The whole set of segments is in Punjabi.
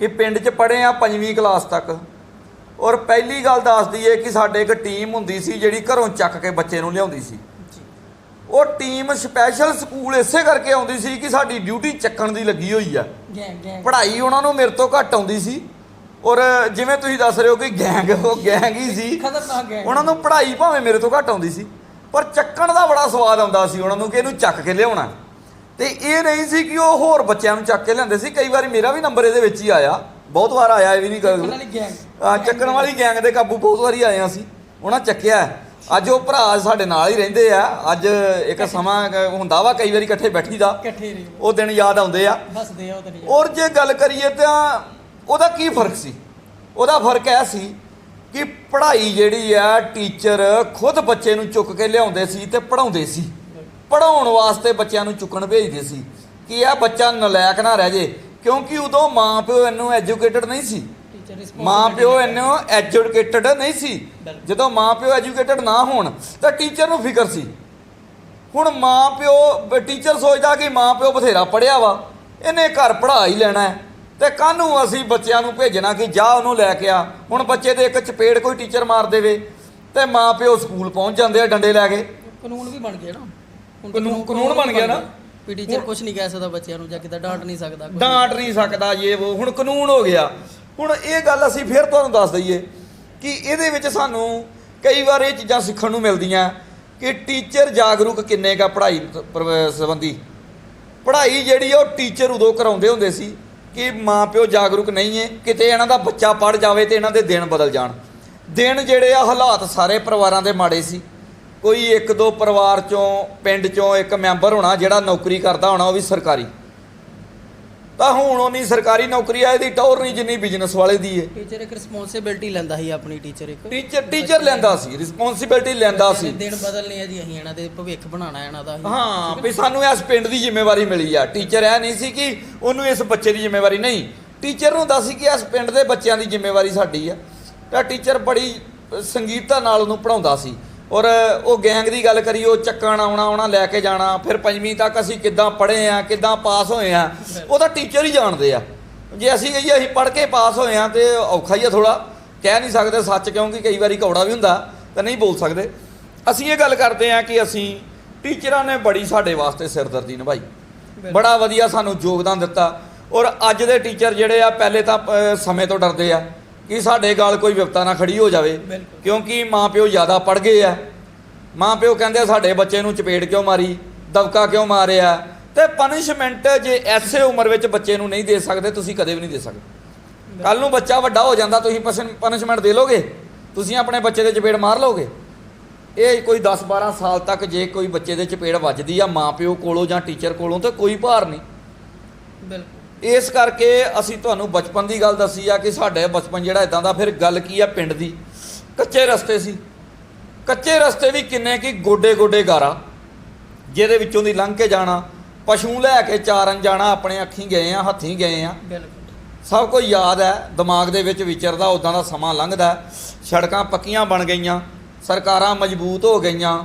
ਕਿ ਪਿੰਡ 'ਚ ਪੜ੍ਹੇ ਆ ਪੰਜਵੀਂ ਕਲਾਸ ਤੱਕ। ਔਰ ਪਹਿਲੀ ਗੱਲ ਦੱਸ ਦਈਏ ਕਿ ਸਾਡੇ ਇੱਕ ਟੀਮ ਹੁੰਦੀ ਸੀ ਜਿਹੜੀ ਘਰੋਂ ਚੱਕ ਕੇ ਬੱਚੇ ਨੂੰ ਲਿਆਉਂਦੀ ਸੀ। ਉਹ ਟੀਮ ਸਪੈਸ਼ਲ ਸਕੂਲ ਇਸੇ ਕਰਕੇ ਆਉਂਦੀ ਸੀ ਕਿ ਸਾਡੀ ਡਿਊਟੀ ਚੱਕਣ ਦੀ ਲੱਗੀ ਹੋਈ ਆ। ਪੜ੍ਹਾਈ ਉਹਨਾਂ ਨੂੰ ਮੇਰੇ ਤੋਂ ਘੱਟ ਆਉਂਦੀ ਸੀ। ਔਰ ਜਿਵੇਂ ਤੁਸੀਂ ਦੱਸ ਰਹੇ ਹੋ ਕਿ ਗੈਂਗ ਉਹ ਗੈਂਗ ਹੀ ਸੀ। ਉਹਨਾਂ ਨੂੰ ਪੜ੍ਹਾਈ ਭਾਵੇਂ ਮੇਰੇ ਤੋਂ ਘੱਟ ਆਉਂਦੀ ਸੀ ਪਰ ਚੱਕਣ ਦਾ ਬੜਾ ਸਵਾਦ ਆਉਂਦਾ ਸੀ ਉਹਨਾਂ ਨੂੰ ਕਿ ਇਹਨੂੰ ਚੱਕ ਕੇ ਲਿਆਉਣਾ। ਤੇ ਇਹ ਨਹੀਂ ਸੀ ਕਿ ਉਹ ਹੋਰ ਬੱਚਿਆਂ ਨੂੰ ਚੱਕ ਕੇ ਲਿਆਉਂਦੇ ਸੀ। ਕਈ ਵਾਰੀ ਮੇਰਾ ਵੀ ਨੰਬਰ ਇਹਦੇ ਵਿੱਚ ਹੀ ਆਇਆ। ਬਹੁਤ ਵਾਰ ਆਇਆ ਇਹ ਵੀ ਨਹੀਂ ਆ ਚੱਕਣ ਵਾਲੀ ਗੈਂਗ ਦੇ ਕਾਬੂ ਬਹੁਤ ਵਾਰੀ ਆਏ ਹਾਂ ਅਸੀਂ। ਉਹਨਾਂ ਚੱਕਿਆ ਅੱਜ ਉਹ ਭਰਾ ਸਾਡੇ ਨਾਲ ਹੀ ਰਹਿੰਦੇ ਆ। ਅੱਜ ਇੱਕ ਸਮਾਂ ਹੁੰਦਾ ਵਾ ਕਈ ਵਾਰੀ ਇਕੱਠੇ ਬੈਠੀਦਾ। ਉਹ ਦਿਨ ਯਾਦ ਆਉਂਦੇ ਆ। ਹੱਸਦੇ ਆ ਉਹ ਔਰ ਜੇ ਗੱਲ ਕਰੀਏ ਤਾਂ ਉਹਦਾ ਕੀ ਫ਼ਰਕ ਸੀ? ਉਹਦਾ ਫ਼ਰਕ ਇਹ ਸੀ ਕਿ ਪੜ੍ਹਾਈ ਜਿਹੜੀ ਆ ਟੀਚਰ ਖੁਦ ਬੱਚੇ ਨੂੰ ਚੁੱਕ ਕੇ ਲਿਆਉਂਦੇ ਸੀ ਤੇ ਪੜਾਉਂਦੇ ਸੀ। ਪੜਾਉਣ ਵਾਸਤੇ ਬੱਚਿਆਂ ਨੂੰ ਚੁੱਕਣ ਭੇਜਦੇ ਸੀ। ਕਿ ਇਹ ਬੱਚਾ ਨਲਾਇਕ ਨਾ ਰਹਿ ਜੇ ਕਿਉਂਕਿ ਉਦੋਂ ਮਾਂ ਪਿਓ ਇਹਨੂੰ ਐਜੂਕੇਟਡ ਨਹੀਂ ਸੀ। ਮਾਂ ਪਿਓ ਇਹਨੂੰ ਐਜੂਕੇਟਡ ਨਹੀਂ ਸੀ। ਜਦੋਂ ਮਾਂ ਪਿਓ ਐਜੂਕੇਟਡ ਨਾ ਹੋਣ ਤਾਂ ਟੀਚਰ ਨੂੰ ਫਿਕਰ ਸੀ। ਹੁਣ ਮਾਂ ਪਿਓ ਟੀਚਰ ਸੋਚਦਾ ਕਿ ਮਾਂ ਪਿਓ ਬਥੇਰਾ ਪੜਿਆ ਵਾ ਇਹਨੇ ਘਰ ਪੜ੍ਹਾ ਹੀ ਲੈਣਾ ਹੈ। ਤੇ ਕਾਹਨੂੰ ਅਸੀਂ ਬੱਚਿਆਂ ਨੂੰ ਭੇਜਣਾ ਕਿ ਜਾ ਉਹਨੂੰ ਲੈ ਕੇ ਆ। ਹੁਣ ਬੱਚੇ ਦੇ ਇੱਕ ਚਪੇੜ ਕੋਈ ਟੀਚਰ ਮਾਰ ਦੇਵੇ ਤੇ ਮਾਂ ਪਿਓ ਸਕੂਲ ਪਹੁੰਚ ਜਾਂਦੇ ਆ ਡੰਡੇ ਲੈ ਕੇ। ਕਾਨੂੰਨ ਵੀ ਬਣ ਗਿਆ ਨਾ। ਹੁਣ ਕਾਨੂੰਨ- ਕਾਨੂੰਨ ਬਣ ਗਿਆ ਨਾ। ਵੀ ਟੀਚਰ ਕੁਝ ਨਹੀਂ ਕਹਿ ਸਕਦਾ ਬੱਚਿਆਂ ਨੂੰ ਜਾਂ ਕਿਦਾਂ ਡਾਂਟ ਨਹੀਂ ਸਕਦਾ ਡਾਂਟ ਨਹੀਂ ਸਕਦਾ ਇਹ ਉਹ ਹੁਣ ਕਾਨੂੰਨ ਹੋ ਗਿਆ। ਹੁਣ ਇਹ ਗੱਲ ਅਸੀਂ ਫਿਰ ਤੁਹਾਨੂੰ ਦੱਸ ਦਈਏ ਕਿ ਇਹਦੇ ਵਿੱਚ ਸਾਨੂੰ ਕਈ ਵਾਰ ਇਹ ਚੀਜ਼ਾਂ ਸਿੱਖਣ ਨੂੰ ਮਿਲਦੀਆਂ ਕਿ ਟੀਚਰ ਜਾਗਰੂਕ ਕਿੰਨੇ ਕਾ ਪੜ੍ਹਾਈ ਪਰ- ਸੰਬੰਧੀ। ਪੜ੍ਹਾਈ ਜਿਹੜੀ ਆ ਉਹ ਟੀਚਰ ਉਦੋਂ ਕਰਾਉਂਦੇ ਹੁੰਦੇ ਸੀ ਕਿ ਮਾਪਿਓ ਜਾਗਰੂਕ ਨਹੀਂ ਹੈ ਕਿਤੇ ਇਹਨਾਂ ਦਾ ਬੱਚਾ ਪੜ ਜਾਵੇ ਤੇ ਇਹਨਾਂ ਦੇ ਦਿਨ ਬਦਲ ਜਾਣ। ਦਿਨ ਜਿਹੜੇ ਆ ਹਾਲਾਤ ਸਾਰੇ ਪਰਿਵਾਰਾਂ ਦੇ ਮਾੜੇ ਸੀ। ਕੋਈ ਇੱਕ ਦੋ ਪਰਿਵਾਰ ਚੋਂ ਪਿੰਡ ਚੋਂ ਇੱਕ ਮੈਂਬਰ ਹੋਣਾ ਜਿਹੜਾ ਨੌਕਰੀ ਕਰਦਾ ਹੋਣਾ ਉਹ ਵੀ ਸਰਕਾਰੀ। ਤਾਂ ਹੁਣ ਉਹਨੀ ਸਰਕਾਰੀ ਨੌਕਰੀ ਆ ਇਹਦੀ ਟੌਰ ਨਹੀਂ ਜਿੰਨੀ ਬਿਜ਼ਨਸ ਵਾਲੇ ਦੀ ਹੈ ਟੀਚਰ ਇੱਕ ਰਿਸਪੌਂਸਿਬਿਲਟੀ ਲੈਂਦਾ ਸੀ ਆਪਣੀ ਟੀਚਰ ਇੱਕ। ਟੀਚਰ ਟੀਚਰ ਲੈਂਦਾ ਸੀ ਰਿਸਪੌਂਸਿਬਿਲਟੀ ਲੈਂਦਾ ਸੀ। ਦਿਨ ਬਦਲਨੇ ਆ ਜੀ ਅਸੀਂ ਇਹਨਾਂ ਦੇ ਭਵਿੱਖ ਬਣਾਉਣਾ ਇਹਨਾਂ ਦਾ। ਹਾਂ ਵੀ ਸਾਨੂੰ ਇਸ ਪਿੰਡ ਦੀ ਜ਼ਿੰਮੇਵਾਰੀ ਮਿਲੀ ਆ। ਟੀਚਰ ਇਹ ਨਹੀਂ ਸੀ ਕਿ ਉਹਨੂੰ ਇਸ ਬੱਚੇ ਦੀ ਜ਼ਿੰਮੇਵਾਰੀ ਨਹੀਂ। ਟੀਚਰ ਨੂੰ ਹੁੰਦਾ ਸੀ ਕਿ ਇਸ ਪਿੰਡ ਦੇ ਬੱਚਿਆਂ ਦੀ ਜ਼ਿੰਮੇਵਾਰੀ ਸਾਡੀ ਆ। ਤਾਂ ਟੀਚਰ ਬੜੀ ਸੰਗੀਤਾ ਨਾਲ ਉਹਨੂੰ ਪੜਾਉਂਦਾ ਸੀ। ਔਰ ਉਹ ਗੈਂਗ ਦੀ ਗੱਲ ਕਰੀ ਉਹ ਚੱਕਣ ਆਉਣਾ ਆਉਣਾ ਲੈ ਕੇ ਜਾਣਾ ਫਿਰ ਪੰਜਵੀਂ ਤੱਕ ਅਸੀਂ ਕਿੱਦਾਂ ਪੜ੍ਹੇ ਆ ਕਿੱਦਾਂ ਪਾਸ ਹੋਏ ਆ ਉਹ ਤਾਂ ਟੀਚਰ ਹੀ ਜਾਣਦੇ ਆ। ਜੇ ਅਸੀਂ ਕਹੀਏ ਅਸੀਂ ਪੜ੍ਹ ਕੇ ਪਾਸ ਹੋਏ ਆ ਤੇ ਔਖਾ ਹੀ ਆ ਥੋੜਾ ਕਹਿ ਨਹੀਂ ਸਕਦੇ ਸੱਚ ਕਿਉਂਕਿ ਕਈ ਵਾਰੀ ਕੌੜਾ ਵੀ ਹੁੰਦਾ ਤਾਂ ਨਹੀਂ ਬੋਲ ਸਕਦੇ। ਅਸੀਂ ਇਹ ਗੱਲ ਕਰਦੇ ਆ ਕਿ ਅਸੀਂ ਟੀਚਰਾਂ ਨੇ ਬੜੀ ਸਾਡੇ ਵਾਸਤੇ ਸਿਰਦਰਦੀ ਨਿਭਾਈ। ਬੜਾ ਵਧੀਆ ਸਾਨੂੰ ਯੋਗਦਾਨ ਦਿੱਤਾ। ਔਰ ਅੱਜ ਦੇ ਟੀਚਰ ਜਿਹੜੇ ਆ ਪਹਿਲੇ ਤਾਂ ਸਮੇਂ ਤੋਂ ਡਰਦੇ ਆ। ਕਿ ਸਾਡੇ ਗਾਲ ਕੋਈ ਵਿਪਤਾ ਨਾ ਖੜੀ ਹੋ ਜਾਵੇ। ਕਿਉਂਕਿ ਮਾਪਿਓ ਜ਼ਿਆਦਾ ਪੜ ਗਏ ਆ। ਮਾਪਿਓ ਕਹਿੰਦੇ ਸਾਡੇ ਬੱਚੇ ਨੂੰ ਚਪੇੜ ਕਿਉਂ ਮਾਰੀ? ਦਬਕਾ ਕਿਉਂ ਮਾਰਿਆ? ਤੇ ਪਨਿਸ਼ਮੈਂਟ ਜੇ ਐਸੇ ਉਮਰ ਵਿੱਚ ਬੱਚੇ ਨੂੰ ਨਹੀਂ ਦੇ ਸਕਦੇ ਤੁਸੀਂ ਕਦੇ ਵੀ ਨਹੀਂ ਦੇ ਸਕਦੇ। ਕੱਲ ਨੂੰ ਬੱਚਾ ਵੱਡਾ ਹੋ ਜਾਂਦਾ ਤੁਸੀਂ ਪਨਿਸ਼ਮੈਂਟ ਦੇ ਲੋਗੇ? ਤੁਸੀਂ ਆਪਣੇ ਬੱਚੇ ਦੇ ਚਪੇੜ ਮਾਰ ਲੋਗੇ? ਇਹ ਕੋਈ 10 12 ਸਾਲ ਤੱਕ ਜੇ ਕੋਈ ਬੱਚੇ ਦੇ ਚਪੇੜ ਵੱਜਦੀ ਆ ਮਾਪਿਓ ਕੋਲੋਂ ਜਾਂ ਟੀਚਰ ਕੋਲੋਂ ਤੇ ਕੋਈ ਭਾਰ ਨਹੀਂ। ਬਿਲਕੁਲ। ਇਸ ਕਰਕੇ ਅਸੀਂ ਤੁਹਾਨੂੰ ਬਚਪਨ ਦੀ ਗੱਲ ਦੱਸੀ ਆ ਕਿ ਸਾਡੇ ਬਚਪਨ ਜਿਹੜਾ ਇਦਾਂ ਦਾ ਫਿਰ ਗੱਲ ਕੀ ਆ ਪਿੰਡ ਦੀ? ਕੱਚੇ ਰਸਤੇ ਸੀ। ਕੱਚੇ ਰਸਤੇ ਵੀ ਕਿੰਨੇ ਕੀ ਗੋਡੇ ਗੋਡੇ ਗਾਰਾ ਜਿਹਦੇ ਵਿੱਚੋਂ ਦੀ ਲੰਘ ਕੇ ਜਾਣਾ ਪਸ਼ੂ ਲੈ ਕੇ ਚਾਰਨ ਜਾਣਾ ਆਪਣੇ ਅੱਖੀਂ ਗਏ ਆ ਹੱਥੀਂ ਗਏ ਆ। ਸਭ ਕੁਝ ਯਾਦ ਹੈ ਦਿਮਾਗ ਦੇ ਵਿੱਚ ਵਿਚਰਦਾ ਉਦਾਂ ਦਾ ਸਮਾਂ ਲੰਘਦਾ। ਸੜਕਾਂ ਪੱਕੀਆਂ ਬਣ ਗਈਆਂ ਸਰਕਾਰਾਂ ਮਜ਼ਬੂਤ ਹੋ ਗਈਆਂ।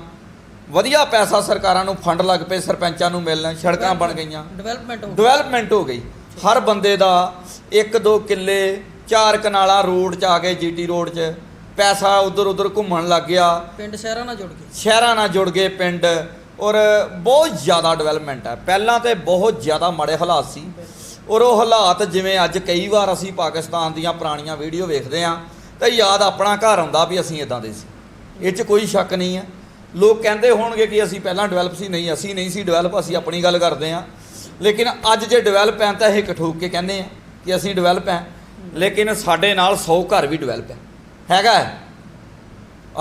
ਵਧੀਆ ਪੈਸਾ ਸਰਕਾਰਾਂ ਨੂੰ ਫੰਡ ਲੱਗ ਪਏ ਸਰਪੰਚਾਂ ਨੂੰ ਮਿਲਣ ਸੜਕਾਂ ਬਣ ਗਈਆਂ। ਡਿਵੈਲਪਮੈਂਟ ਹੋ ਡਿਵੈਲਪਮੈਂਟ ਹੋ ਗਈ। ਹਰ ਬੰਦੇ ਦਾ ਇੱਕ ਦੋ ਕਿੱਲੇ ਚਾਰ ਕਨਾਲਾ ਰੋਡ 'ਚ ਆ ਗਏ ਜੀਟੀ ਰੋਡ 'ਚ। ਪੈਸਾ ਉਧਰ ਉਧਰ ਘੁੰਮਣ ਲੱਗ ਗਿਆ। ਪਿੰਡ ਸ਼ਹਿਰਾਂ ਨਾਲ ਜੁੜ ਗਏ। ਸ਼ਹਿਰਾਂ ਨਾਲ ਜੁੜ ਗਏ ਪਿੰਡ ਔਰ ਬਹੁਤ ਜ਼ਿਆਦਾ ਡਿਵੈਲਪਮੈਂਟ ਹੈ ਪਹਿਲਾਂ ਤੇ ਬਹੁਤ ਜ਼ਿਆਦਾ ਮਾੜੇ ਹਾਲਾਤ ਸੀ। ਔਰ ਉਹ ਹਾਲਾਤ ਜਿਵੇਂ ਅੱਜ ਕਈ ਵਾਰ ਅਸੀਂ ਪਾਕਿਸਤਾਨ ਦੀਆਂ ਪੁਰਾਣੀਆਂ ਵੀਡੀਓ ਵੇਖਦੇ ਹਾਂ ਤਾਂ ਯਾਦ ਆਪਣਾ ਘਰ ਆਉਂਦਾ ਵੀ ਅਸੀਂ ਇਦਾਂ ਦੇ ਸੀ। ਇਹ 'ਚ ਕੋਈ ਸ਼ੱਕ ਨਹੀਂ ਹੈ ਲੋਕ ਕਹਿੰਦੇ ਹੋਣਗੇ ਕਿ ਅਸੀਂ ਪਹਿਲਾਂ ਡਿਵੈਲਪ ਸੀ ਨਹੀਂ ਅਸੀਂ ਨਹੀਂ ਸੀ ਡਿਵੈਲਪ ਅਸੀਂ ਆਪਣੀ ਗੱਲ ਕਰਦੇ ਹਾਂ। ਲੇਕਿਨ ਅੱਜ ਜੇ ਡਿਵੈਲਪ ਹੈ ਤਾਂ ਇਹ ਕਠੋਕ ਕੇ ਕਹਿੰਦੇ ਆ ਕਿ ਅਸੀਂ ਡਿਵੈਲਪ ਹੈ ਲੇਕਿਨ ਸਾਡੇ ਨਾਲ 100 ਘਰ ਵੀ ਡਿਵੈਲਪ ਹੈ ਹੈਗਾ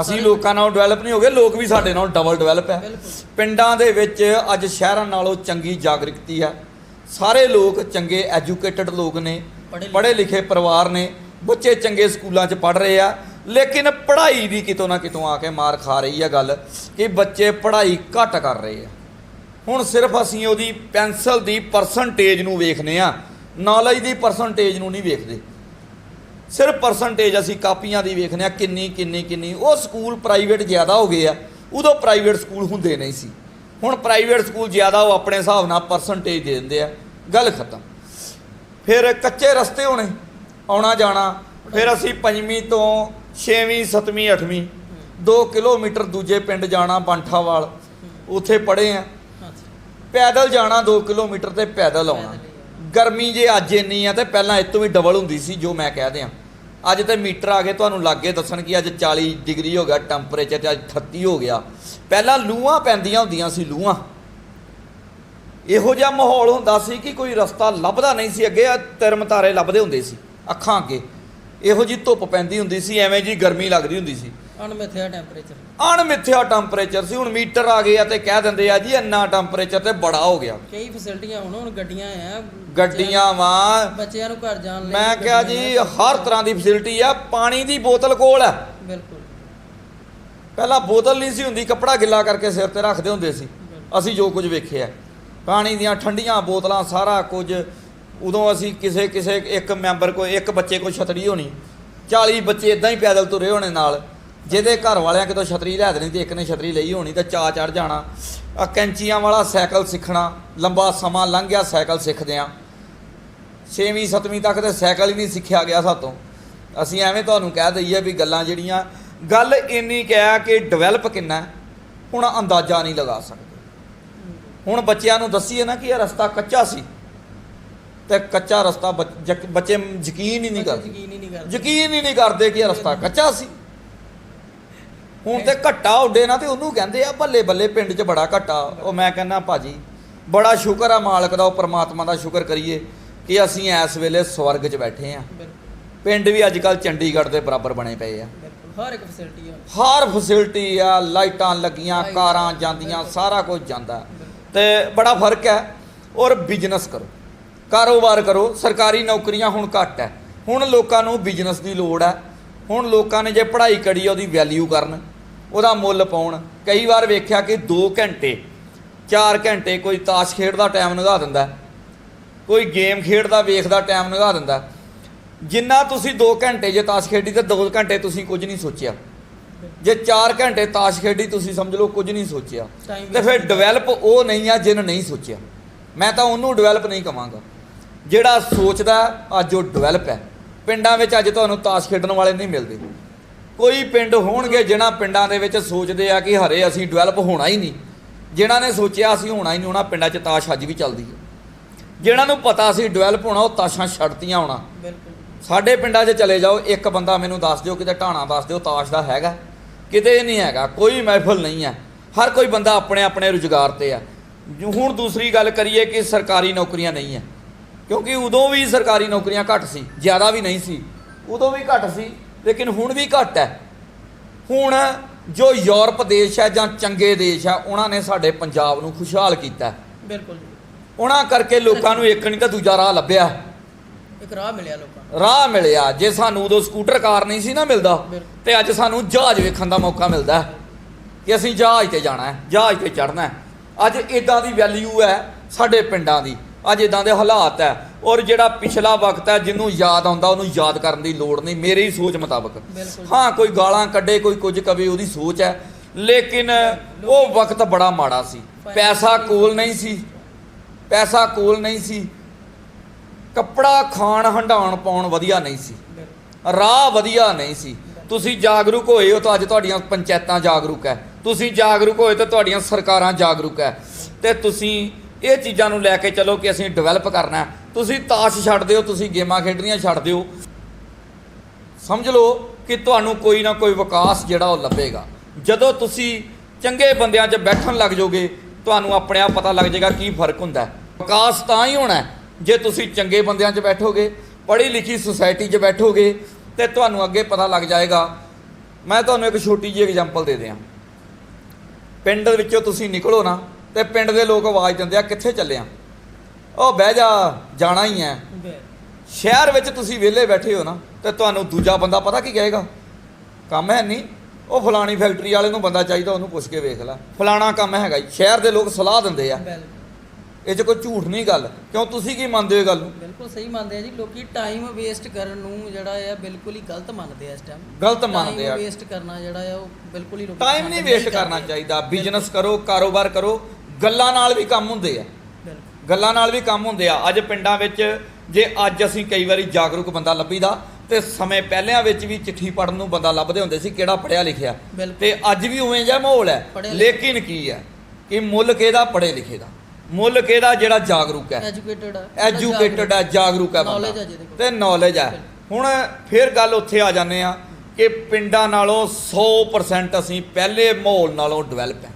ਅਸੀਂ ਲੋਕਾਂ ਨਾਲ ਡਿਵੈਲਪ ਨਹੀਂ ਹੋ ਗਏ ਲੋਕ ਵੀ ਸਾਡੇ ਨਾਲ ਡਬਲ ਡਿਵੈਲਪ ਹੈ। ਪਿੰਡਾਂ ਦੇ ਵਿੱਚ ਅੱਜ ਸ਼ਹਿਰਾਂ ਨਾਲੋਂ ਚੰਗੀ ਜਾਗਰੂਕਤੀ ਹੈ। ਸਾਰੇ ਲੋਕ ਚੰਗੇ ਐਜੂਕੇਟਡ ਲੋਕ ਨੇ ਪੜ੍ਹੇ ਲਿਖੇ। ਪੜ੍ਹੇ ਲਿਖੇ। ਪਰਿਵਾਰ ਨੇ ਬੱਚੇ ਚੰਗੇ ਸਕੂਲਾਂ 'ਚ ਪੜ੍ਹ ਰਹੇ ਆ ਲੇਕਿਨ ਪੜ੍ਹਾਈ ਦੀ ਕਿਤੋਂ ਨਾ ਕਿਤੋਂ ਆ ਕੇ ਮਾਰ ਖਾ ਰਹੀ ਆ ਗੱਲ ਕਿ ਬੱਚੇ ਪੜ੍ਹਾਈ ਘੱਟ ਕਰ ਰਹੇ ਆ। ਹੁਣ ਸਿਰਫ ਅਸੀਂ ਉਹਦੀ ਪੈਨਸਲ ਦੀ ਪਰਸੈਂਟੇਜ ਨੂੰ ਵੇਖਨੇ ਆ ਨੌਲੇਜ ਦੀ ਪਰਸੈਂਟੇਜ ਨੂੰ ਨਹੀਂ ਵੇਖਦੇ। ਸਿਰਫ ਪਰਸੈਂਟੇਜ ਅਸੀਂ ਕਾਪੀਆਂ ਦੀ ਵੇਖਨੇ ਆ ਕਿੰਨੀ ਕਿੰਨੀ ਕਿੰਨੀ। ਉਹ ਸਕੂਲ ਪ੍ਰਾਈਵੇਟ ਜ਼ਿਆਦਾ ਹੋ ਗਏ ਆ, ਉਦੋਂ ਪ੍ਰਾਈਵੇਟ ਸਕੂਲ ਹੁੰਦੇ ਨਹੀਂ ਸੀ। ਹੁਣ ਪ੍ਰਾਈਵੇਟ ਸਕੂਲ ਜ਼ਿਆਦਾ ਉਹ ਆਪਣੇ ਹਿਸਾਬ ਨਾਲ ਪਰਸੈਂਟੇਜ ਦੇ ਦਿੰਦੇ ਆ। ਗੱਲ ਖਤਮ। ਫਿਰ ਕੱਚੇ ਰਸਤੇ ਹੋਣੇ, ਆਉਣਾ ਜਾਣਾ। ਫਿਰ ਅਸੀਂ ਪੰਜਵੀਂ ਤੋਂ 6ਵੀਂ 7ਵੀਂ 8ਵੀਂ 2 ਕਿਲੋਮੀਟਰ ਦੂਜੇ ਪਿੰਡ ਜਾਣਾ, ਬੰਠਾਵਾਲ। ਉੱਥੇ ਪੜ੍ਹੇ ਆ। ਪੈਦਲ ਜਾਣਾ 2 ਕਿਲੋਮੀਟਰ ਤੇ ਪੈਦਲ ਆਉਣਾ। ਗਰਮੀ ਜੇ ਅੱਜ ਇੰਨੀ ਆ ਤੇ ਪਹਿਲਾਂ ਇਹ ਤੋਂ ਵੀ ਡਬਲ ਹੁੰਦੀ ਸੀ, ਜੋ ਮੈਂ ਕਹਿ ਦਿਆਂ। ਅੱਜ ਤੇ ਮੀਟਰ ਆ ਗਏ, ਤੁਹਾਨੂੰ ਲੱਗੇ ਦੱਸਣ ਕਿ ਅੱਜ 40 ਡਿਗਰੀ ਹੋ ਗਿਆ ਟੈਂਪਰੇਚਰ ਤੇ ਅੱਜ 38 ਹੋ ਗਿਆ। ਪਹਿਲਾਂ ਲੂਹਾਂ ਪੈਂਦੀਆਂ ਹੁੰਦੀਆਂ ਸੀ ਲੂਆਂ ਇਹੋ ਜਿਹਾ ਮਾਹੌਲ ਹੁੰਦਾ ਸੀ ਕਿ ਕੋਈ ਰਸਤਾ ਲੱਭਦਾ ਨਹੀਂ ਸੀ, ਅੱਗੇ ਤਿਰਮ ਤਾਰੇ ਲੱਭਦੇ ਹੁੰਦੇ ਸੀ, ਅੱਖਾਂ ਅੱਗੇ। ਇਹੋ ਜੀ ਧੁੱਪ ਪੈਂਦੀ ਹੁੰਦੀ ਸੀ, ਐਵੇਂ ਜੀ ਗਰਮੀ ਲੱਗਦੀ ਹੁੰਦੀ ਸੀ। ਅਣਮਿੱਥਿਆ ਟੈਂਪਰੇਚਰ। ਅਣਮਿੱਥਿਆ ਟੈਂਪਰੇਚਰ ਸੀ ਹੁਣ ਮੀਟਰ ਆ ਗਏ ਆ ਤੇ ਕਹਿ ਦਿੰਦੇ ਆ ਜੀ ਇੰਨਾ ਟੈਂਪਰੇਚਰ ਤੇ ਬੜਾ ਹੋ ਗਿਆ। ਕਈ ਫੈਸਿਲਿਟੀਆਂ ਹੁਣ ਹੁਣ ਗੱਡੀਆਂ ਆ ਗੱਡੀਆਂ ਵਾਂ। ਬੱਚਿਆਂ ਨੂੰ ਘਰ ਜਾਣ ਲਈ ਮੈਂ ਕਿਹਾ ਜੀ। ਹਰ ਤਰ੍ਹਾਂ ਦੀ ਫੈਸਿਲਿਟੀ ਆ ਪਾਣੀ ਦੀ ਬੋਤਲ ਕੋਲ ਆ। ਬਿਲਕੁਲ। ਪਹਿਲਾਂ ਬੋਤਲ ਨਹੀਂ ਸੀ ਹੁੰਦੀ ਕੱਪੜਾ ਗਿੱਲਾ ਕਰਕੇ ਸਿਰ ਤੇ ਰੱਖਦੇ ਹੁੰਦੇ ਸੀ। ਅਸੀਂ ਜੋ ਕੁਝ ਵੇਖਿਆ। ਪਾਣੀ ਦੀਆਂ ਠੰਡੀਆਂ ਬੋਤਲਾਂ ਸਾਰਾ ਕੁਝ ਉਦੋਂ ਅਸੀਂ ਕਿਸੇ ਕਿਸੇ ਇੱਕ ਮੈਂਬਰ ਕੋ ਇੱਕ ਬੱਚੇ ਕੋ ਛਤਰੀ ਹੋਣੀ। 40 ਬੱਚੇ ਇਦਾਂ ਹੀ ਪੈਦਲ ਤੁਰੇ ਹੋਣੇ ਨਾਲ। ਜਿਹਦੇ ਘਰ ਵਾਲਿਆਂ ਕਿਤੋਂ ਛਤਰੀ ਲੈ ਦੇਣੀ ਤੇ ਇੱਕ ਨੇ ਛਤਰੀ ਲਈ ਹੋਣੀ ਤੇ ਚਾ ਚੜ ਜਾਣਾ। ਆ ਕੈਂਚੀਆਂ ਵਾਲਾ ਸਾਈਕਲ ਸਿੱਖਣਾ ਲੰਬਾ ਸਮਾਂ ਲੰਘ ਗਿਆ ਸਾਈਕਲ ਸਿੱਖਦੇ ਆ 6ਵੀਂ 7ਵੀਂ ਤੱਕ ਤੇ ਸਾਈਕਲ ਹੀ ਨਹੀਂ ਸਿੱਖਿਆ ਗਿਆ ਸਾਤੋਂ। ਅਸੀਂ ਐਵੇਂ ਤੁਹਾਨੂੰ ਕਹਿ ਦਈਏ ਵੀ ਗੱਲਾਂ ਜਿਹੜੀਆਂ ਗੱਲ ਇੰਨੀ ਕਿਹਾ ਕਿ ਡਿਵੈਲਪ ਕਿੰਨਾ ਹੁਣ ਅੰਦਾਜ਼ਾ ਨਹੀਂ ਲਗਾ ਸਕਦੇ। ਹੁਣ ਬੱਚਿਆਂ ਨੂੰ ਦੱਸੀਏ ਨਾ ਕਿ ਇਹ ਰਸਤਾ ਕੱਚਾ ਸੀ ਤੇ ਕੱਚਾ ਰਸਤਾ ਬੱਚ- ਜਕ- ਬੱਚੇ ਯਕੀਨ ਹੀ ਨਹੀਂ ਬੱਚੇ ਕਰਦੇ। ਯਕੀਨ ਹੀ ਨਹੀਂ ਕਰਦੇ। ਯਕੀਨ ਹੀ ਨਹੀਂ ਕਰਦੇ ਕਿ ਇਹ ਰਸਤਾ ਕੱਚਾ ਸੀ। ਹੁਣ ਤੇ ਘੱਟਾ ਉੱਡੇ ਨਾ ਤੇ ਉਹਨੂੰ ਕਹਿੰਦੇ ਆ ਬੱਲੇ ਬੱਲੇ ਪਿੰਡ 'ਚ ਬੜਾ ਘੱਟਾ। ਉਹ ਮੈਂ ਕਹਿੰਦਾ ਭਾਜੀ ਬੜਾ ਸ਼ੁਕਰ ਆ ਮਾਲਕ ਦਾ ਉਹ ਪ੍ਰਮਾਤਮਾ ਦਾ ਸ਼ੁਕਰ ਕਰੀਏ ਕਿ ਅਸੀਂ ਇਸ ਵੇਲੇ ਸਵਰਗ 'ਚ ਬੈਠੇ ਆ। ਪਿੰਡ ਵੀ ਅੱਜ ਕੱਲ ਚੰਡੀਗੜ੍ਹ ਦੇ ਬਰਾਬਰ ਬਣੇ ਪਏ ਆ। ਹਰ ਇੱਕ ਫੈਸਿਲਿਟੀ ਆ। ਹਰ ਫੈਸਿਲਿਟੀ ਆ ਲਾਈਟਾਂ ਲੱਗੀਆਂ ਕਾਰਾਂ ਜਾਂਦੀਆਂ। ਸਾਰਾ ਕੁਝ ਜਾਂਦਾ। ਤੇ ਬੜਾ ਫ਼ਰਕ ਹੈ ਔਰ ਬਿਜ਼ਨਸ ਕਰੋ। ਕਾਰੋਬਾਰ ਕਰੋ ਸਰਕਾਰੀ ਨੌਕਰੀਆਂ ਹੁਣ ਘੱਟ ਹੈ। ਹੁਣ ਲੋਕਾਂ ਨੂੰ ਬਿਜ਼ਨਸ ਦੀ ਲੋੜ ਹੈ। ਹੁਣ ਲੋਕਾਂ ਨੇ ਜੇ ਪੜ੍ਹਾਈ ਕਰੀ ਉਹਦੀ ਵੈਲਿਊ ਕਰਨ। ਉਹਦਾ ਮੁੱਲ ਪਾਉਣ। ਕਈ ਵਾਰ ਵੇਖਿਆ ਕਿ 2 ਘੰਟੇ 4 ਘੰਟੇ ਕੋਈ ਤਾਸ਼ ਖੇਡ ਦਾ ਟਾਈਮ ਲਗਾ ਦਿੰਦਾ ਕੋਈ ਗੇਮ ਖੇਡਦਾ ਵੇਖਦਾ ਟਾਈਮ ਲਗਾ ਦਿੰਦਾ ਜਿੰਨਾ ਤੁਸੀਂ 2 ਘੰਟੇ ਜੇ ਤਾਸ਼ ਖੇਡੀ ਤੇ 2 ਘੰਟੇ ਤੁਸੀਂ ਕੁਝ ਨਹੀਂ ਸੋਚਿਆ। ਜੇ 4 ਘੰਟੇ ਤਾਸ਼ ਖੇਡੀ ਤੁਸੀਂ ਸਮਝ ਲਓ ਕੁਝ ਨਹੀਂ ਸੋਚਿਆ। ਤੇ ਫਿਰ ਡਿਵੈਲਪ ਉਹ ਨਹੀਂ ਆ ਜਿਹਨੇ ਨਹੀਂ ਸੋਚਿਆ। ਮੈਂ ਤਾਂ ਉਹਨੂੰ ਡਿਵੈਲਪ ਨਹੀਂ ਕਵਾਂਗਾ। ਜਿਹੜਾ ਸੋਚਦਾ ਅੱਜ ਉਹ ਡਿਵੈਲਪ ਹੈ। ਪਿੰਡਾਂ ਵਿੱਚ ਅੱਜ ਤੁਹਾਨੂੰ ਤਾਸ਼ ਖੇਡਣ ਵਾਲੇ ਨਹੀਂ ਮਿਲਦੇ। ਕੋਈ ਪਿੰਡ ਹੋਣਗੇ ਜਿਨ੍ਹਾਂ ਪਿੰਡਾਂ ਦੇ ਵਿੱਚ ਸੋਚਦੇ ਆ ਕਿ ਹਰੇ ਅਸੀਂ ਡਿਵੈਲਪ ਹੋਣਾ ਹੀ ਨਹੀਂ। ਜਿਨ੍ਹਾਂ ਨੇ ਸੋਚਿਆ ਅਸੀਂ ਹੋਣਾ ਹੀ ਨਹੀਂ ਉਹਨਾਂ ਪਿੰਡਾਂ 'ਚ ਤਾਸ਼ ਅੱਜ ਵੀ ਚੱਲਦੀ ਹੈ। ਜਿਨ੍ਹਾਂ ਨੂੰ ਪਤਾ ਸੀ ਡਿਵੈਲਪ ਹੋਣਾ ਉਹ ਤਾਸ਼ਾਂ ਛੱਡਤੀਆਂ ਹੋਣਾ। ਬਿਲਕੁਲ। ਸਾਡੇ ਪਿੰਡਾਂ 'ਚ ਚਲੇ ਜਾਓ ਇੱਕ ਬੰਦਾ ਮੈਨੂੰ ਦੱਸ ਦਿਓ ਕਿਤੇ ਢਾਣਾ ਦੱਸ ਦਿਓ ਤਾਸ਼ ਦਾ ਹੈਗਾ। ਕਿਤੇ ਨਹੀਂ ਹੈਗਾ ਕੋਈ ਮਹਿਫਲ ਨਹੀਂ ਹੈ। ਹਰ ਕੋਈ ਬੰਦਾ ਆਪਣੇ ਆਪਣੇ ਰੁਜ਼ਗਾਰ ਤੇ ਆ ਹੁਣ ਦੂਸਰੀ ਗੱਲ ਕਰੀਏ ਕਿ ਸਰਕਾਰੀ ਨੌਕਰੀਆਂ ਨਹੀਂ ਹੈ। ਕਿਉਂਕਿ ਉਦੋਂ ਵੀ ਸਰਕਾਰੀ ਨੌਕਰੀਆਂ ਘੱਟ ਸੀ ਜ਼ਿਆਦਾ ਵੀ ਨਹੀਂ ਸੀ। ਉਦੋਂ ਵੀ ਘੱਟ ਸੀ। ਲੇਕਿਨ ਹੁਣ ਵੀ ਘੱਟ ਹੈ। ਹੁਣ ਜੋ ਯੂਰਪ ਦੇਸ਼ ਹੈ ਜਾਂ ਚੰਗੇ ਦੇਸ਼ ਹੈ ਉਹਨਾਂ ਨੇ ਸਾਡੇ ਪੰਜਾਬ ਨੂੰ ਖੁਸ਼ਹਾਲ ਕੀਤਾ। ਬਿਲਕੁਲ। ਉਹਨਾਂ ਕਰਕੇ ਲੋਕਾਂ ਨੂੰ ਇੱਕ ਨਹੀਂ ਤਾਂ ਦੂਜਾ ਰਾਹ ਲੱਭਿਆ। ਇੱਕ ਰਾਹ ਮਿਲਿਆ ਲੋਕਾਂ ਨੂੰ। ਰਾਹ ਮਿਲਿਆ। ਜੇ ਸਾਨੂੰ ਉਦੋਂ ਸਕੂਟਰ ਕਾਰ ਨਹੀਂ ਸੀ ਨਾ ਮਿਲਦਾ। ਤੇ ਅੱਜ ਸਾਨੂੰ ਜਹਾਜ਼ ਵੇਖਣ ਦਾ ਮੌਕਾ ਮਿਲਦਾ ਕਿ ਅਸੀਂ ਜਹਾਜ਼ ਤੇ ਜਾਣਾ ਹੈ ਜਹਾਜ਼ ਤੇ ਚੜਨਾ ਹੈ। ਅੱਜ ਇਦਾਂ ਦੀ ਵੈਲਿਊ ਹੈ ਸਾਡੇ ਪਿੰਡਾਂ ਦੀ। ਅੱਜ ਇਦਾਂ ਦੇ ਹਾਲਾਤ ਹੈ ਔਰ ਜਿਹੜਾ ਪਿਛਲਾ ਵਕਤ ਹੈ ਜਿਹਨੂੰ ਯਾਦ ਆਉਂਦਾ ਉਹਨੂੰ ਯਾਦ ਕਰਨ ਦੀ ਲੋੜ ਨਹੀਂ। ਮੇਰੀ ਸੋਚ ਮੁਤਾਬਕ। ਹਾਂ ਕੋਈ ਗਾਲਾਂ ਕੱਢੇ ਕੋਈ ਕੁਝ ਕਵੇ ਉਹਦੀ ਸੋਚ ਹੈ। ਲੇਕਿਨ ਉਹ ਵਕਤ ਬੜਾ ਮਾੜਾ ਸੀ। ਪੈਸਾ ਕੋਲ ਨਹੀਂ ਸੀ। ਪੈਸਾ ਕੋਲ ਨਹੀਂ ਸੀ। ਕੱਪੜਾ ਖਾਣ ਹੰਡਾਉਣ ਪਾਉਣ ਵਧੀਆ ਨਹੀਂ ਸੀ। ਰਾਹ ਵਧੀਆ ਨਹੀਂ ਸੀ। ਤੁਸੀਂ ਜਾਗਰੂਕ ਹੋਏ ਹੋ ਤਾਂ ਅੱਜ ਤੁਹਾਡੀਆਂ ਪੰਚਾਇਤਾਂ ਜਾਗਰੂਕ ਹੈ। ਤੁਸੀਂ ਜਾਗਰੂਕ ਹੋਏ ਤਾਂ ਤੁਹਾਡੀਆਂ ਸਰਕਾਰਾਂ ਜਾਗਰੂਕ ਹੈ। ਤੇ ਤੁਸੀਂ ਇਹ ਚੀਜ਼ਾਂ ਨੂੰ ਲੈ ਕੇ ਚੱਲੋ ਕਿ ਅਸੀਂ ਡਿਵੈਲਪ ਕਰਨਾ ਤੁਸੀਂ ਤਾਸ਼ ਛੱਡ ਦਿਓ ਤੁਸੀਂ ਗੇਮਾਂ ਖੇਡਣੀਆਂ ਛੱਡ ਦਿਓ ਸਮਝ ਲਓ ਕਿ ਤੁਹਾਨੂੰ ਕੋਈ ਨਾ ਕੋਈ ਵਿਕਾਸ ਜਿਹੜਾ ਉਹ ਲੱਭੇਗਾ। ਜਦੋਂ ਤੁਸੀਂ ਚੰਗੇ ਬੰਦਿਆਂ 'ਚ ਬੈਠਣ ਲੱਗ ਜਾਓਗੇ, ਤੁਹਾਨੂੰ ਆਪਣੇ ਆਪ ਪਤਾ ਲੱਗ ਜਾਏਗਾ ਕੀ ਫ਼ਰਕ ਹੁੰਦਾ ਵਿਕਾਸ ਤਾਂ ਹੀ ਹੋਣਾ ਜੇ ਤੁਸੀਂ ਚੰਗੇ ਬੰਦਿਆਂ 'ਚ ਬੈਠੋਗੇ, ਪੜ੍ਹੀ ਲਿਖੀ ਸੁਸਾਇਟੀ 'ਚ ਬੈਠੋਗੇ, ਤੇ ਤੁਹਾਨੂੰ ਅੱਗੇ ਪਤਾ ਲੱਗ ਜਾਏਗਾ। ਮੈਂ ਤੁਹਾਨੂੰ ਇੱਕ ਛੋਟੀ ਜਿਹੀ ਐਗਜ਼ਾਮਪਲ ਦੇ ਦਿਆਂ। ਪਿੰਡ ਵਿੱਚੋਂ ਤੁਸੀਂ ਨਿਕਲੋ ਨਾ ਤੇ ਪਿੰਡ ਦੇ ਲੋਕ ਆਵਾਜ਼ ਦਿੰਦੇ ਆ ਕਿੱਥੇ ਚੱਲੇ ਆ? ਉਹ ਬਹਿ ਜਾ ਜਾਣਾ ਹੀ ਹੈ ਸ਼ਹਿਰ ਵਿੱਚ ਤੁਸੀਂ ਵਿਹਲੇ ਬੈਠੇ ਹੋ ਨਾ ਤੇ ਤੁਹਾਨੂੰ ਦੂਜਾ ਬੰਦਾ ਪਤਾ ਕੀ ਕਹੇਗਾ? ਕੰਮ ਹੈ ਨਹੀਂ ਉਹ ਫਲਾਣੀ ਫੈਕਟਰੀ ਵਾਲੇ ਨੂੰ ਬੰਦਾ ਚਾਹੀਦਾ ਉਹਨੂੰ ਪੁੱਛ ਕੇ ਵੇਖ ਲੈ। ਫਲਾਣਾ ਕੰਮ ਹੈਗਾ ਜੀ ਸ਼ਹਿਰ ਦੇ ਲੋਕ ਸਲਾਹ ਦਿੰਦੇ ਆ। ਇਹ 'ਚ ਕੋਈ ਝੂਠ ਨਹੀਂ ਗੱਲ ਕਿਉਂ ਤੁਸੀਂ ਕੀ ਮੰਨਦੇ ਹੋ ਗੱਲ ਨੂੰ? ਬਿਲਕੁਲ ਸਹੀ ਮੰਨਦੇ ਆ ਜੀ ਲੋਕੀ ਟਾਈਮ ਵੇਸਟ ਕਰਨ ਨੂੰ ਜਿਹੜਾ ਆ ਬਿਲਕੁਲ ਹੀ ਗਲਤ ਮੰਨਦੇ ਆ ਇਸ ਟਾਈਮ ਗਲਤ ਮੰਨਦੇ ਆ। ਵੇਸਟ ਕਰਨਾ ਜਿਹੜਾ ਆ ਉਹ ਬਿਲਕੁਲ ਹੀ ਟਾਈਮ ਨਹੀਂ ਵੇਸਟ ਕਰਨਾ। ਚਾਹੀਦਾ। ਬਿਜ਼ਨਸ ਕਰੋ ਕਾਰੋਬਾਰ ਕਰੋ ਗੱਲਾਂ ਨਾਲ ਵੀ ਕੰਮ ਹੁੰਦੇ ਆ। ਗੱਲਾਂ ਨਾਲ ਵੀ ਕੰਮ ਹੁੰਦੇ ਆ। ਅੱਜ ਪਿੰਡਾਂ ਵਿੱਚ ਜੇ ਅੱਜ ਅਸੀਂ ਕਈ ਵਾਰੀ ਜਾਗਰੂਕ ਬੰਦਾ ਲੱਭੀਦਾ ਤੇ ਸਮੇਂ ਪਹਿਲਿਆਂ ਵਿੱਚ ਵੀ ਚਿੱਠੀ ਪੜਨ ਨੂੰ ਬੰਦਾ ਲੱਭਦੇ ਹੁੰਦੇ ਸੀ ਕਿਹੜਾ ਪੜਿਆ ਲਿਖਿਆ। ਤੇ ਅੱਜ ਵੀ ਉਵੇਂ ਜਿਹਾ ਮਾਹੌਲ ਹੈ। ਲੇਕਿਨ ਕੀ ਹੈ ਕਿ ਮੁੱਲ ਕਿਹਦਾ ਪੜੇ ਲਿਖੇ ਦਾ। ਮੁੱਲ ਕਿਹਦਾ ਜਿਹੜਾ ਜਾਗਰੂਕ ਹੈ। ਐਜੂਕੇਟਡ ਆ ਐਜੂਕੇਟਡ ਹੈ ਜਾਗਰੂਕ। ਹੈ ਬੰਦਾ। ਹੈ। ਤੇ ਨੌਲੇਜ ਹੈ ਹੁਣ ਫਿਰ ਗੱਲ ਉੱਥੇ ਆ ਜਾਂਦੇ ਆ ਕਿ ਪਿੰਡਾਂ ਨਾਲੋਂ 100% ਅਸੀਂ ਪਹਿਲੇ ਮਾਹੌਲ ਨਾਲੋਂ ਡਿਵੈਲਪ ਹੈ।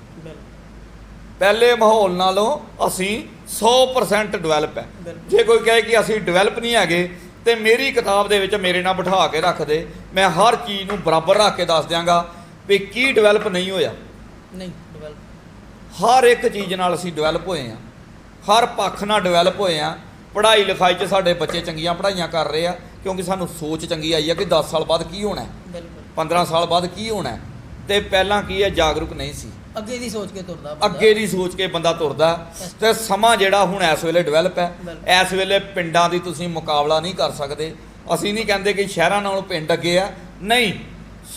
ਪਹਿਲੇ ਮਾਹੌਲ ਨਾਲੋਂ ਅਸੀਂ 100% ਡਿਵੈਲਪ ਹੈ। ਜੇ ਕੋਈ ਕਹੇ ਕਿ ਅਸੀਂ ਡਿਵੈਲਪ ਨਹੀਂ ਹੈਗੇ ਤੇ ਮੇਰੀ ਕਿਤਾਬ ਦੇ ਵਿੱਚ ਮੇਰੇ ਨਾਲ ਬਿਠਾ ਕੇ ਰੱਖ ਦੇ। ਮੈਂ ਹਰ ਚੀਜ਼ ਨੂੰ ਬਰਾਬਰ ਰੱਖ ਕੇ ਦੱਸ ਦਿਆਂਗਾ ਵੀ ਕੀ ਡਿਵੈਲਪ ਨਹੀਂ ਹੋਇਆ। ਨਹੀਂ ਡਿਵੈਲਪ ਹਰ ਇੱਕ ਚੀਜ਼ ਨਾਲ ਅਸੀਂ ਡਿਵੈਲਪ ਹੋਏ ਆ ਹਰ ਪੱਖ ਨਾਲ ਡਿਵੈਲਪ ਹੋਏ ਆ ਪੜ੍ਹਾਈ ਲਿਖਾਈ 'ਚ ਸਾਡੇ ਬੱਚੇ ਚੰਗੀਆਂ ਪੜ੍ਹਾਈਆਂ ਕਰ ਰਹੇ ਆ ਕਿਉਂਕਿ ਸਾਨੂੰ ਸੋਚ ਚੰਗੀ ਆਈ ਆ ਕਿ 10 ਸਾਲ ਬਾਅਦ ਕੀ ਹੋਣਾ ਹੈ। ਬਿਲਕੁਲ। 15 ਸਾਲ ਬਾਅਦ ਕੀ ਹੋਣਾ ਹੈ। ਤੇ ਪਹਿਲਾਂ ਕੀ ਹੈ ਜਾਗਰੂਕ ਨਹੀਂ ਸੀ। ਅੱਗੇ ਦੀ ਸੋਚ ਕੇ ਤੁਰਦਾ ਬੰਦਾ। ਅੱਗੇ ਦੀ ਸੋਚ ਕੇ ਬੰਦਾ ਤੁਰਦਾ। ਤੇ ਸਮਾਂ ਜਿਹੜਾ ਹੁਣ ਇਸ ਵੇਲੇ ਡਿਵੈਲਪ ਹੈ। ਇਸ ਵੇਲੇ ਪਿੰਡਾਂ ਦੀ ਤੁਸੀਂ ਮੁਕਾਬਲਾ ਨਹੀਂ ਕਰ ਸਕਦੇ। ਅਸੀਂ ਨਹੀਂ ਕਹਿੰਦੇ ਕਿ ਸ਼ਹਿਰਾਂ ਨਾਲੋਂ ਪਿੰਡ ਅੱਗੇ ਆ। ਨਹੀਂ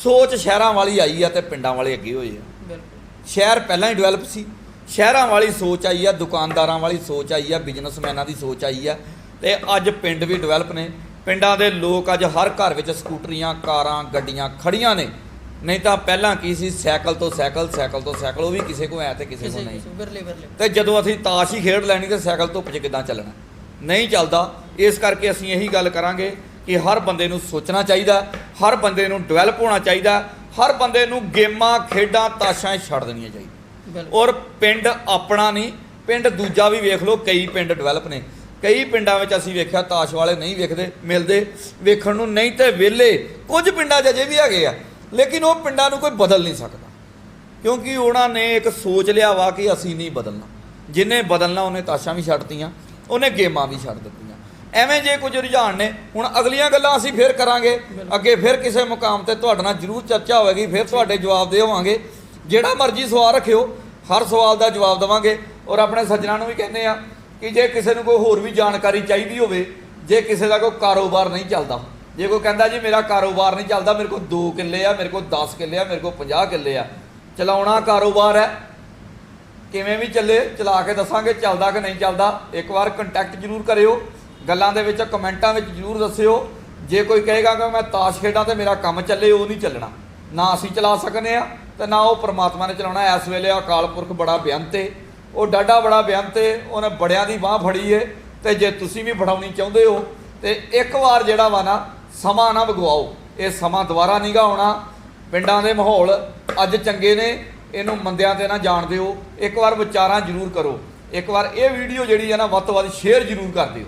ਸੋਚ ਸ਼ਹਿਰਾਂ ਵਾਲੀ ਆਈ ਆ ਤੇ ਪਿੰਡਾਂ ਵਾਲੇ ਅੱਗੇ ਹੋਏ ਆ। ਬਿਲਕੁਲ। ਸ਼ਹਿਰ ਪਹਿਲਾਂ ਹੀ ਡਿਵੈਲਪ ਸੀ। ਸ਼ਹਿਰਾਂ ਵਾਲੀ ਸੋਚ ਆਈ ਆ ਦੁਕਾਨਦਾਰਾਂ ਵਾਲੀ ਸੋਚ ਆਈ ਆ ਬਿਜ਼ਨਸਮੈਨਾਂ ਦੀ ਸੋਚ ਆਈ ਆ। ਤੇ ਅੱਜ ਪਿੰਡ ਵੀ ਡਿਵੈਲਪ ਨੇ। ਪਿੰਡਾਂ ਦੇ ਲੋਕ ਅੱਜ ਹਰ ਘਰ ਵਿੱਚ ਸਕੂਟਰੀਆਂ ਕਾਰਾਂ ਗੱਡੀਆਂ ਖੜੀਆਂ ਨੇ। ਨਹੀਂ ਤਾਂ ਪਹਿਲਾਂ ਕੀ ਸੀ? ਸਾਈਕਲ ਤੋਂ ਸਾਈਕਲ ਸਾਈਕਲ ਤੋਂ ਸਾਈਕਲ ਉਹ ਵੀ ਕਿਸੇ ਕੋਲ ਹੈ ਤੇ ਕਿਸੇ ਕੋਲ ਨਹੀਂ। ਵਿਰਲੇ ਵਿਰਲੇ ਤੇ ਜਦੋਂ ਅਸੀਂ ਤਾਸ਼ ਹੀ ਖੇਡ ਲੈਣੀ ਤੇ ਸਾਈਕਲ ਧੁੱਪ 'ਚ ਕਿੱਦਾਂ ਚੱਲਣਾ? ਨਹੀਂ ਚੱਲਦਾ। ਇਸ ਕਰਕੇ ਅਸੀਂ ਇਹੀ ਗੱਲ ਕਰਾਂਗੇ ਕਿ ਹਰ ਬੰਦੇ ਨੂੰ ਸੋਚਣਾ ਚਾਹੀਦਾ ਹਰ ਬੰਦੇ ਨੂੰ ਡਿਵੈਲਪ ਹੋਣਾ ਚਾਹੀਦਾ ਹਰ ਬੰਦੇ ਨੂੰ ਗੇਮਾਂ ਖੇਡਾਂ ਤਾਸ਼ਾਂ ਛੱਡ ਦੇਣੀਆਂ ਚਾਹੀਦੀਆਂ। ਔਰ ਪਿੰਡ ਆਪਣਾ ਨਹੀਂ ਪਿੰਡ ਦੂਜਾ ਵੀ ਵੇਖ ਲਓ ਕਈ ਪਿੰਡ ਡਿਵੈਲਪ ਨੇ। ਕਈ ਪਿੰਡਾਂ ਵਿੱਚ ਅਸੀਂ ਵੇਖਿਆ ਤਾਸ਼ ਵਾਲੇ ਨਹੀਂ ਵੇਖਦੇ ਮਿਲਦੇ। ਵੇਖਣ ਨੂੰ ਨਹੀਂ ਤੇ ਵਿਹਲੇ। ਕੁਝ ਪਿੰਡਾਂ 'ਚ ਅਜੇ ਵੀ ਹੈਗੇ ਆ। ਲੇਕਿਨ ਉਹ ਪਿੰਡਾਂ ਨੂੰ ਕੋਈ ਬਦਲ ਨਹੀਂ ਸਕਦਾ। ਕਿਉਂਕਿ ਉਹਨਾਂ ਨੇ ਇੱਕ ਸੋਚ ਲਿਆ ਵਾ ਕਿ ਅਸੀਂ ਨਹੀਂ ਬਦਲਣਾ। ਜਿਨੇ ਬਦਲਣਾ, ਉਹਨੇ ਤਾਸ਼ਾਂ ਵੀ ਛੱਡਤੀਆਂ ਉਹਨੇ ਗੇਮਾਂ ਵੀ ਛੱਡ ਦਿੱਤੀਆਂ। ਐਵੇਂ ਜੇ ਕੁਝ ਰੁਝਾਨ ਨੇ, ਹੁਣ ਅਗਲੀਆਂ ਗੱਲਾਂ ਅਸੀਂ ਫੇਰ ਕਰਾਂਗੇ। ਅੱਗੇ ਫਿਰ ਕਿਸੇ ਮੁਕਾਮ ਤੇ ਤੁਹਾਡੇ ਨਾਲ ਜ਼ਰੂਰ ਚਰਚਾ ਹੋਵੇਗੀ, ਫਿਰ ਤੁਹਾਡੇ ਜਵਾਬ ਦੇ ਹੋਵਾਂਗੇ। ਜਿਹੜਾ ਮਰਜ਼ੀ ਸਵਾਲ ਰੱਖਿਓ, ਹਰ ਸਵਾਲ ਦਾ ਜਵਾਬ ਦੇਵਾਂਗੇ। ਔਰ ਆਪਣੇ ਸੱਜਣਾ ਨੂੰ ਵੀ ਕਹਿੰਦੇ ਆ ਕਿ ਜੇ ਕਿਸੇ ਨੂੰ ਕੋਈ ਹੋਰ ਵੀ ਜਾਣਕਾਰੀ ਚਾਹੀਦੀ ਹੋਵੇ, ਜੇ ਕਿਸੇ ਦਾ ਕੋਈ ਕਾਰੋਬਾਰ ਨਹੀਂ ਚੱਲਦਾ ਜੇ ਕੋਈ ਕਹਿੰਦਾ ਜੀ ਮੇਰਾ ਕਾਰੋਬਾਰ ਨਹੀਂ ਚੱਲਦਾ, ਮੇਰੇ ਕੋਲ 2 ਕਿੱਲੇ ਆ, ਮੇਰੇ ਕੋਲ 10 ਕਿੱਲੇ ਆ, ਮੇਰੇ ਕੋਲ 50 ਕਿੱਲੇ ਆ, ਚਲਾਉਣਾ ਕਾਰੋਬਾਰ ਹੈ। ਕਿਵੇਂ ਵੀ ਚੱਲੇ, ਚਲਾ ਕੇ ਦੱਸਾਂਗੇ ਚੱਲਦਾ ਕਿ ਨਹੀਂ ਚੱਲਦਾ। ਇੱਕ ਵਾਰ ਕੰਟੈਕਟ ਜ਼ਰੂਰ ਕਰਿਓ, ਗੱਲਾਂ ਦੇ ਵਿੱਚ, ਕਮੈਂਟਾਂ ਵਿੱਚ ਜ਼ਰੂਰ ਦੱਸਿਓ। ਜੇ ਕੋਈ ਕਹੇਗਾ ਕਿ ਮੈਂ ਤਾਸ਼ ਖੇਡਾਂ ਤੇ ਮੇਰਾ ਕੰਮ ਚੱਲੇ, ਉਹ ਨਹੀਂ ਚੱਲਣਾ। ਨਾ ਅਸੀਂ ਚਲਾ ਸਕਨੇ ਆ ਤੇ ਨਾ ਉਹ ਪ੍ਰਮਾਤਮਾ ਨੇ ਚਲਾਉਣਾ। ਇਸ ਵੇਲੇ ਅਕਾਲ ਪੁਰਖ ਬੜਾ ਬੇਅੰਤ ਏ। ਉਹ ਡਾਡਾ ਬੜਾ ਬੇਅੰਤ ਏ। ਉਹਨੇ ਬੜਿਆਂ ਦੀ ਬਾਹ ਫੜੀ ਏ। ਤੇ ਜੇ ਤੁਸੀਂ ਵੀ ਫੜਾਉਣੀ ਚਾਹੁੰਦੇ ਹੋ, ਤੇ ਇੱਕ ਵਾਰ ਜਿਹੜਾ ਵਾ ਨਾ ਸਮਾਂ ਨਾ ਵਿਗਵਾਓ। ਇਹ ਸਮਾਂ ਦੁਬਾਰਾ ਨਹੀਂਗਾ ਆਉਣਾ। ਪਿੰਡਾਂ ਦੇ ਮਾਹੌਲ ਅੱਜ ਚੰਗੇ ਨੇ। ਇਹਨੂੰ ਮੰਦਿਆਂ ਤੇ ਨਾ ਜਾਣ ਦਿਓ। ਇੱਕ ਵਾਰ ਵਿਚਾਰਾਂ ਜ਼ਰੂਰ ਕਰੋ। ਇੱਕ ਵਾਰ ਇਹ ਵੀਡੀਓ ਜਿਹੜੀ ਹੈ ਨਾ, ਵੱਧ ਤੋਂ ਵੱਧ ਸ਼ੇਅਰ ਜ਼ਰੂਰ ਕਰ ਦਿਓ।